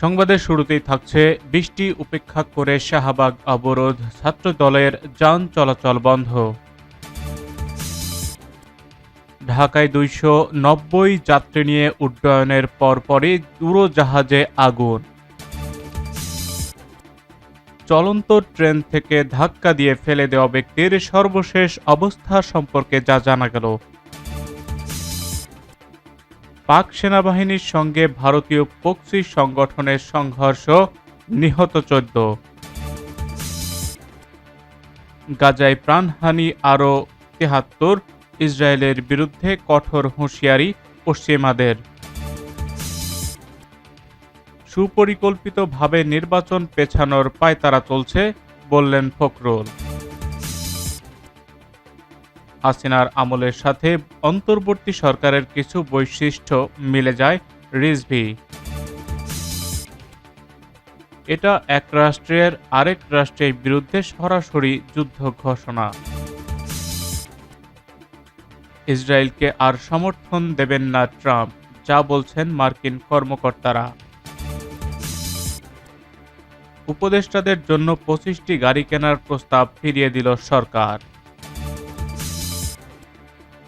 সংবাদের শুরুতেই থাকছে বৃষ্টি উপেক্ষা করে শাহবাগ অবরোধ। ছাত্র দলের যান চলাচল বন্ধ। ঢাকায় দুইশো নব্বই যাত্রী নিয়ে উড্ডয়নের পরপরই উড়োজাহাজে আগুন। চলন্ত ট্রেন থেকে ধাক্কা দিয়ে ফেলে দেওয়া ব্যক্তির সর্বশেষ অবস্থা সম্পর্কে যা জানা গেল। পাক সেনাবাহিনীর সঙ্গে ভারতীয় পক্সি সংগঠনের সংঘর্ষ নিহত চোদ্দ। গাজায় প্রাণহানি আরও তেহাত্তর, ইসরায়েলের বিরুদ্ধে কঠোর হুঁশিয়ারি পশ্চিমাদের। সুপরিকল্পিতভাবে নির্বাচন পেছানোর পায়তারা চলছে, বললেন ফখরুল। হাসিনার আমলের সাথে অন্তর্বর্তী সরকারের কিছু বৈশিষ্ট্য মিলে যায় রিজভি। এটা এক রাষ্ট্রের আরেক রাষ্ট্রের বিরুদ্ধে সরাসরি যুদ্ধ ঘোষণা। ইসরায়েলকে আর সমর্থন দেবেন না ট্রাম্প, যা বলছেন মার্কিন কর্মকর্তারা। উপদেষ্টাদের জন্য পঁচিশটি গাড়ি কেনার প্রস্তাব ফিরিয়ে দিল সরকার।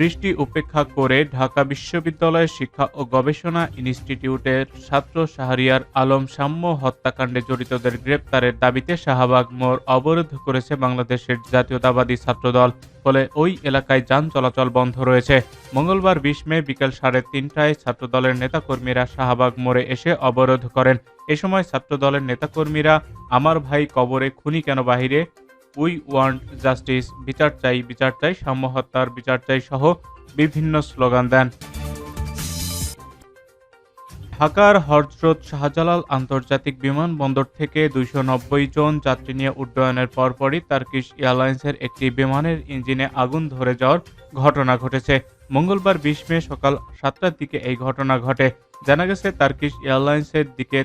বৃষ্টি উপেক্ষা করে ঢাকা বিশ্ববিদ্যালয়ের শিক্ষা ও গবেষণা ইনস্টিটিউটের ছাত্র শাহরিয়ার আলম সাম্য হত্যাকাণ্ডে জড়িতদের গ্রেপ্তারের দাবিতে শাহবাগ মোড় অবরোধ করেছে বাংলাদেশের জাতীয়তাবাদী ছাত্রদল, ফলে ওই এলাকায় যান চলাচল বন্ধ রয়েছে। মঙ্গলবার বিশ মে বিকেল সাড়ে তিনটায় ছাত্রদলের নেতাকর্মীরা শাহবাগ মোড়ে এসে অবরোধ করেন। এ সময় ছাত্রদলের নেতাকর্মীরা, আমার ভাই কবরে খুনি কেন বাহিরে? উই ওয়ান্ট জাস্টিস, বিচার চাই বিচার চাই, সাম্য হত্যার বিচার চাই সহ বিভিন্ন স্লোগান দেন। ঢাকার হজরত শাহজালাল আন্তর্জাতিক বিমানবন্দর থেকে দুইশো নব্বই জন যাত্রী নিয়ে উড্ডয়নের পরপরই তার্কিশ এয়ারলাইন্সের একটি বিমানের ইঞ্জিনে আগুন ধরে যাওয়ার ঘটনা ঘটেছে। মঙ্গলবার বিশ মে সকাল সাতটার দিকে এই ঘটনা ঘটে। জানা গেছে, তার্কিশ এয়ারলাইন্সের দিকে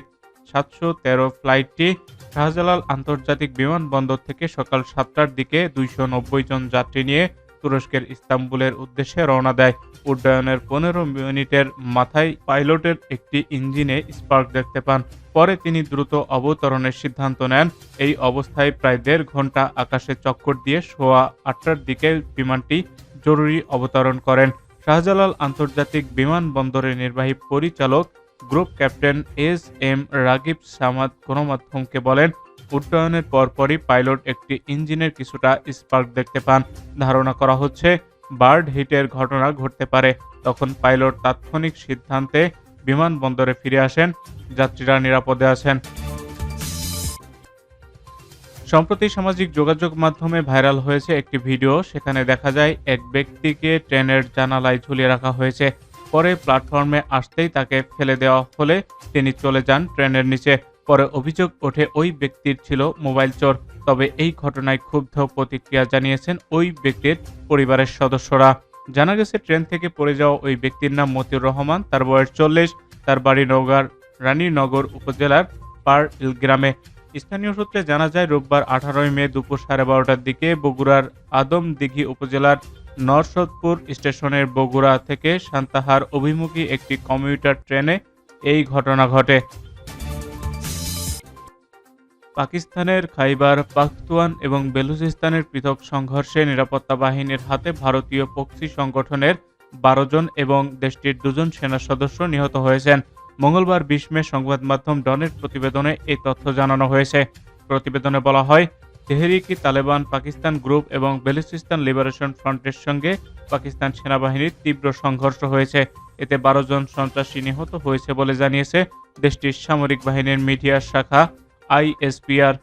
সাতশো তেরো ফ্লাইটটি শাহজালাল আন্তর্জাতিক বিমানবন্দর থেকে সকাল সাতটার দিকে দুইশো নব্বই জন যাত্রী নিয়ে তুরস্কের ইস্তাম্বুলের উদ্দেশ্যে রওনা দেয়। উড্ডয়নের পনেরো মিনিটের মাথায় পাইলটের একটি ইঞ্জিনে স্পার্ক দেখতে পান। পরে তিনি দ্রুত অবতরণের সিদ্ধান্ত নেন। এই অবস্থায় প্রায় দেড় ঘণ্টা আকাশে চক্কর দিয়ে সোয়া আটটার দিকে বিমানটি জরুরি অবতরণ করেন। শাহজালাল আন্তর্জাতিক বিমানবন্দরের নির্বাহী পরিচালক group captain S M Ragib Samad গণমাধ্যমকে বলেন, উড্ডয়নের পরপরই পাইলট একটি ইঞ্জিনের কিছুটা স্পার্ক দেখতে পান। ধারণা করা হচ্ছে, বার্ড হিটের ঘটনা ঘটতে পারে। তখন পাইলট তাৎক্ষণিক সিদ্ধান্তে বিমানবন্দরে ফিরে আসেন, যাত্রীরা নিরাপদে আছেন। সম্প্রতি সামাজিক যোগাযোগ মাধ্যমে ভাইরাল হয়েছে একটি ভিডিও। সেখানে দেখা যায়, এক ব্যক্তিকে ট্রেনের জানালায় ঝুলিয়ে রাখা হয়েছে। পরে প্ল্যাটফর্মে আসতেই তাকে ফেলে দেওয়া হলে তিনি চলে যান ট্রেনের নিচে। পরে অভিযোগ ওঠে ওই ব্যক্তির ছিল মোবাইল চোর। তবে এই ঘটনায় ক্ষুব্ধ প্রতিক্রিয়া জানিয়েছেন ওই ব্যক্তির পরিবারের সদস্যরা। জানা গেছে, ট্রেন থেকে পড়ে যাওয়া ওই ব্যক্তির নাম মতিউর রহমান, তার বয়স চল্লিশ, তার বাড়ি নওগাঁর রানীনগর উপজেলার পার গ্রামে। স্থানীয় সূত্রে জানা যায়, রোববার আঠারোই মে দুপুর সাড়ে বারোটার দিকে বগুড়ার আদমদিঘি উপজেলার নরসদপুর স্টেশনের বগুড়া থেকে সান্তাহার অভিমুখী একটি কমিউটার ট্রেনে এই ঘটনা ঘটে। পাকিস্তানের খাইবার, পাখতুয়ান এবং বেলুচিস্তানের পৃথক সংঘর্ষে নিরাপত্তা বাহিনীর হাতে ভারতীয় পক্সি সংগঠনের বারো জন এবং দেশটির দুজন সেনা সদস্য নিহত হয়েছেন। মঙ্গলবার বিশ মে সংবাদ মাধ্যম ডনের প্রতিবেদনে এই তথ্য জানানো হয়েছে। প্রতিবেদনে বলা হয় তেহরিকি, তালেবান, পাকিস্তান গ্রুপ এবং বেলুচিস্তান লিবারেশন ফ্রন্টের সঙ্গে পাকিস্তান সেনাবাহিনীর তীব্র সংঘর্ষ হয়েছে। এতে বারো জন সন্ত্রাসী নিহত হয়েছে বলে জানিয়েছে দেশটির সামরিক বাহিনীর মিডিয়া শাখা আইএসপিআর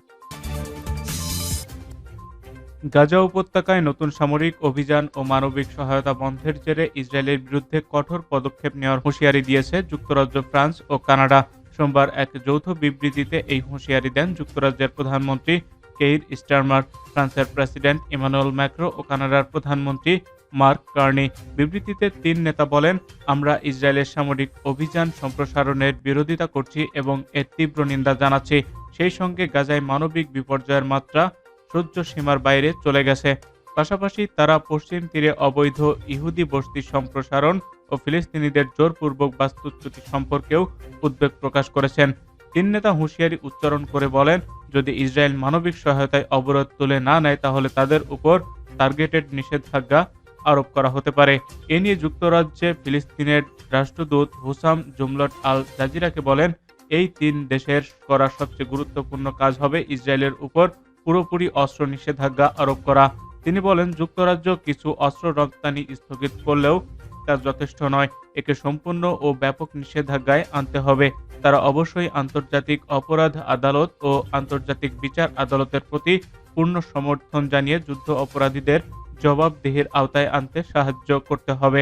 গাজা উপত্যকায় নতুন সামরিক অভিযান ও মানবিক সহায়তা বন্ধের জেরে ইসরায়েলের বিরুদ্ধে কঠোর পদক্ষেপ নেওয়ার হুঁশিয়ারি দিয়েছে যুক্তরাজ্য, ফ্রান্স ও কানাডা। সোমবার এক যৌথ বিবৃতিতে এই হুঁশিয়ারি দেন যুক্তরাজ্যের প্রধানমন্ত্রী কেইর স্টারমার ফ্রান্সের প্রেসিডেন্ট ইমানুয়েল ম্যাক্রো ও কানাডার প্রধানমন্ত্রী মার্ক কার্নি। বিবৃতিতে তিন নেতা বলেন, আমরা ইসরায়েলের সামরিক অভিযান সম্প্রসারণের বিরোধিতা করছি এবং এর তীব্র নিন্দা জানাচ্ছি। সেই সঙ্গে গাজায় মানবিক বিপর্যয়ের মাত্রা সহ্য সীমার বাইরে চলে গেছে। পাশাপাশি তারা পশ্চিম তীরে অবৈধ ইহুদি বস্তি সম্প্রসারণ ও ফিলিস্তিনিদের জোরপূর্বক বাস্তুচ্যুতি সম্পর্কেও উদ্বেগ প্রকাশ করেছেন। তিন নেতা হুঁশিয়ারি উচ্চারণ করে বলেন যদি ইসরায়েল মানবিক সহায়তায় অবরোধ তুলে না নেয়, তাহলে তাদের উপর টার্গেটেড নিষেধাজ্ঞা আরোপ করা হতে পারে। এ নিয়ে যুক্তরাজ্যে ফিলিস্তিনের রাষ্ট্রদূত হুসাম জুমলট আল জাজিরাকে বলেন, এই তিন দেশের করা সবচেয়ে গুরুত্বপূর্ণ কাজ হবে ইসরায়েলের উপর পুরোপুরি অস্ত্র নিষেধাজ্ঞা আরোপ করা। তিনি বলেন, যুক্তরাজ্য কিছু অস্ত্র রপ্তানি স্থগিত করলেও তা যথেষ্ট নয়। একে সম্পূর্ণ ও ব্যাপক নিষেধাজ্ঞায় আনতে হবে। তারা অবশ্যই আন্তর্জাতিক অপরাধ আদালত ও আন্তর্জাতিক বিচার আদালতের প্রতি পূর্ণ সমর্থন জানিয়ে যুদ্ধ অপরাধীদের জবাবদেহের আওতায় আনতে সাহায্য করতে হবে।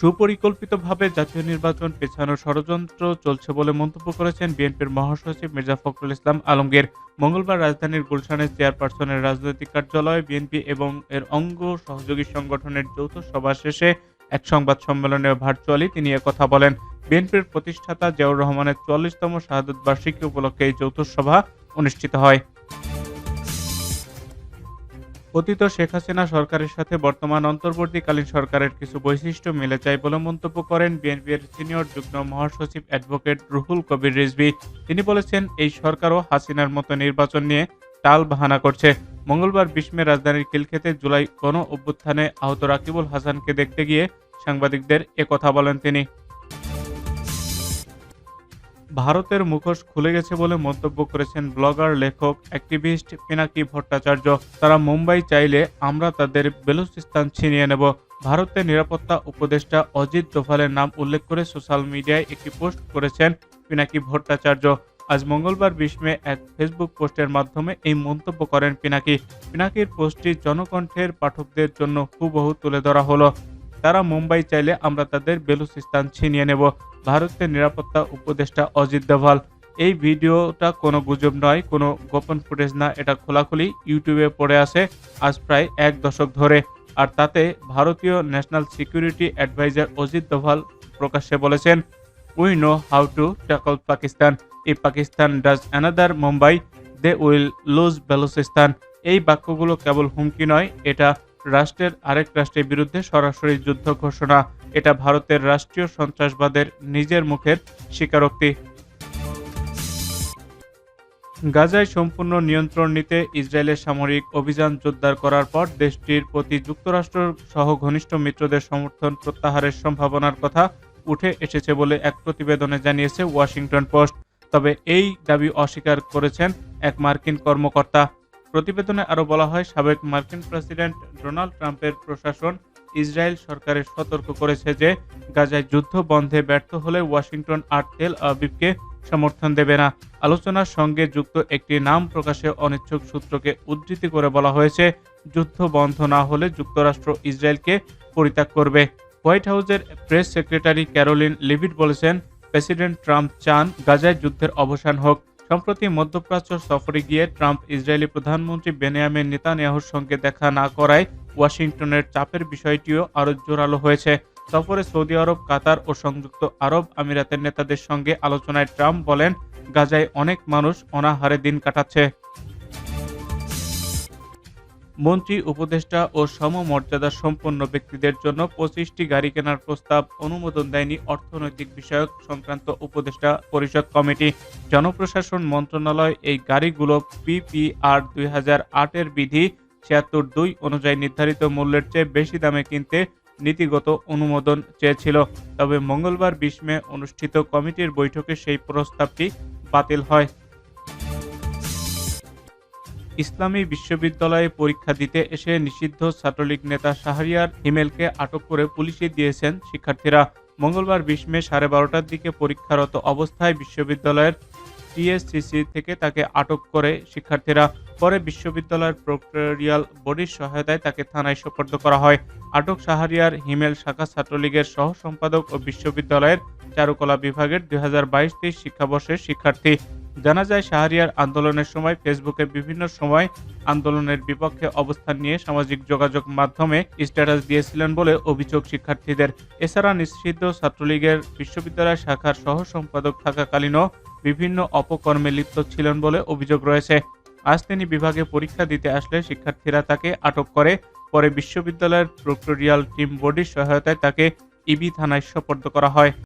সুপরিকল্পিতভাবে জাতীয় নির্বাচন পেছানোর ষড়যন্ত্র চলছে বলে মন্তব্য করেছেন বিএনপির মহাসচিব মির্জা ফখরুল ইসলাম আলমগীর। মঙ্গলবার রাজধানীর গুলশানের চেয়ারপারসনের রাজনৈতিক কার্যালয়ে বিএনপি এবং এর অঙ্গ সহযোগী সংগঠনের যৌথ সভা শেষে এক সংবাদ সম্মেলনে ভার্চুয়ালি তিনি কথা বলেন। বিএনপির প্রতিষ্ঠাতা জিয়াউর রহমানের চুয়াল্লিশতম শাহাদত বার্ষিকী উপলক্ষে এই যৌথ সভা অনুষ্ঠিত হয়। অতীত শেখ হাসিনা সরকারের সাথে বর্তমান অন্তর্বর্তীকালীন সরকারের কিছু বৈশিষ্ট্য মিলে যায় বলে মন্তব্য করেন বিএনপির সিনিয়র যুগ্ম মহাসচিব অ্যাডভোকেট রুহুল কবির রিজভি। তিনি বলেছেন, এই সরকারও হাসিনার মতো নির্বাচন নিয়ে টাল বাহানা করছে। মঙ্গলবার বিশ মে রাজধানীর খিলক্ষেতে জুলাই গণ অভ্যুত্থানে আহত রাকিবুল হাসানকে দেখতে গিয়ে সাংবাদিকদের একথা বলেন তিনি। ভারতের মুখোশ খুলে গেছে বলে মন্তব্য করেছেন ব্লগার, লেখক, অ্যাক্টিভিস্ট পিনাকি ভট্টাচার্য। তারা মুম্বাই চাইলে আমরা তাদের বেলুচিস্তান ছিনিয়ে নেব। ভারতের নিরাপত্তা উপদেষ্টা অজিত দোভালের নাম উল্লেখ করে সোশ্যাল মিডিয়ায় একটি পোস্ট করেছেন পিনাকি ভট্টাচার্য। আজ মঙ্গলবার বিশ মে এক ফেসবুক পোস্টের মাধ্যমে এই মন্তব্য করেন পিনাকি। পিনাকির পোস্টটি জনকণ্ঠের পাঠকদের জন্য হুবহু তুলে ধরা হলো। তারা মুম্বাই চাইলে আমরা তাদের বেলুচিস্তান ছিনিয়ে নেব। ভারতের নিরাপত্তা উপদেষ্টা অজিত দোভাল, এই ভিডিওটা কোনো গুজব নয়, কোনো গোপন ফুটেজ না, এটা খোলাখুলি ইউটিউবে পড়ে আসে আজ প্রায় এক দশক ধরে। আর তাতে ভারতীয় national security adviser Ajit Doval প্রকাশ্যে বলেছেন we know how to tackle Pakistan এই Pakistan does another Mumbai they will lose Balochistan এই বাক্যগুলো কেবল হুমকি নয়, এটা রাষ্ট্রের আরেক রাষ্ট্রের বিরুদ্ধে সরাসরি যুদ্ধ ঘোষণা। এটা ভারতের রাষ্ট্রীয় সন্ত্রাসবাদের নিজের মুখের স্বীকারোক্তি। গাজায় সম্পূর্ণ নিয়ন্ত্রণ নিতে ইসরায়েলের সামরিক অভিযান জোরদার করার পর দেশটির প্রতি যুক্তরাষ্ট্র সহ ঘনিষ্ঠ মিত্রদের সমর্থন প্রত্যাহারের সম্ভাবনার কথা উঠে এসেছে বলে এক প্রতিবেদনে জানিয়েছে ওয়াশিংটন পোস্ট। তবে এই দাবি অস্বীকার করেছেন এক মার্কিন কর্মকর্তা। প্রতিবেদনে আরও বলা হয়, সাবেক মার্কিন প্রেসিডেন্ট ডোনাল্ড ট্রাম্পের প্রশাসন ইসরায়েল সরকারের সতর্ক করেছে যে গাজায় যুদ্ধ বন্ধে ব্যর্থ হলে ওয়াশিংটন আর তেল আবিবকে সমর্থন দেবে না। আলোচনার সঙ্গে যুক্ত একটি নাম প্রকাশে অনিচ্ছুক সূত্রকে উদ্ধৃতি করে বলা হয়েছে, যুদ্ধ বন্ধ না হলে যুক্তরাষ্ট্র ইসরায়েলকে পরিত্যাগ করবে। হোয়াইট হাউসের প্রেস সেক্রেটারি ক্যারোলিন লিভিট বলেছেন, প্রেসিডেন্ট ট্রাম্প চান গাজায় যুদ্ধের অবসান হোক। সম্প্রতি মধ্যপ্রাচ্য সফরে গিয়ে ট্রাম্প ইসরায়েলি প্রধানমন্ত্রী বেনিয়ামিন নেতানিয়াহুর সঙ্গে দেখা না করায় ওয়াশিংটনের চাপের বিষয়টিও আরও জোরালো হয়েছে। সফরে সৌদি আরব, কাতার ও সংযুক্ত আরব আমিরাতের নেতাদের সঙ্গে আলোচনায় ট্রাম্প বলেন, গাজায় অনেক মানুষ অনাহারে দিন কাটাচ্ছে। মন্ত্রী, উপদেষ্টা ও সমমর্যাদা সম্পন্ন ব্যক্তিদের জন্য পঁচিশটি গাড়ি কেনার প্রস্তাব অনুমোদন দেয়নি অর্থনৈতিক বিষয়ক সংক্রান্ত উপদেষ্টা পরিষদ কমিটি। জনপ্রশাসন মন্ত্রণালয় এই গাড়িগুলো পিপিআর দুই হাজার আটের বিধি ছিয়াত্তর দুই অনুযায়ী নির্ধারিত মূল্যের চেয়ে বেশি দামে কিনতে নীতিগত অনুমোদন চেয়েছিল। তবে মঙ্গলবার বিশ মে অনুষ্ঠিত কমিটির বৈঠকে সেই প্রস্তাবটি বাতিল হয়। ইসলামী বিশ্ববিদ্যালয়ে পরীক্ষা দিতে এসে নিষিদ্ধ ছাত্রলীগ নেতা শাহরিয়ার হিমেলকে আটক করে পুলিশে দিয়েছেন শিক্ষার্থীরা। মঙ্গলবার বিশ মে সাড়ে বারোটার দিকে পরীক্ষারত অবস্থায় বিশ্ববিদ্যালয়ের টিএসসিসি থেকে তাকে আটক করে শিক্ষার্থীরা। পরে বিশ্ববিদ্যালয়ের প্রক্টোরিয়াল বডির সহায়তায় তাকে থানায় সোপর্দ করা হয়। আটক শাহরিয়ার হিমেল শাখা ছাত্রলীগের সহ সম্পাদক ও বিশ্ববিদ্যালয়ের চারুকলা বিভাগের দুই হাজার বাইশ তেইশ শিক্ষাবর্ষের শিক্ষার্থী। জানা যায়, শাহরিয়ার আন্দোলনের সময় ফেসবুকে বিভিন্ন সময় আন্দোলনের বিপক্ষে অবস্থান নিয়ে সামাজিক যোগাযোগ মাধ্যমে স্ট্যাটাস দিয়েছিলেন বলে অভিযোগ শিক্ষার্থীদের। এছাড়া নিষিদ্ধ ছাত্রলীগের বিশ্ববিদ্যালয় শাখার সহ সম্পাদক থাকাকালীনও বিভিন্ন অপকর্মে লিপ্ত ছিলেন বলে অভিযোগ রয়েছে। আজ তিনি বিভাগে পরীক্ষা দিতে আসলে শিক্ষার্থীরা তাকে আটক করে, পরে বিশ্ববিদ্যালয়ের প্রক্টোরিয়াল টিম বডির সহায়তায় তাকে ইবি থানায় সোপর্দ করা হয়।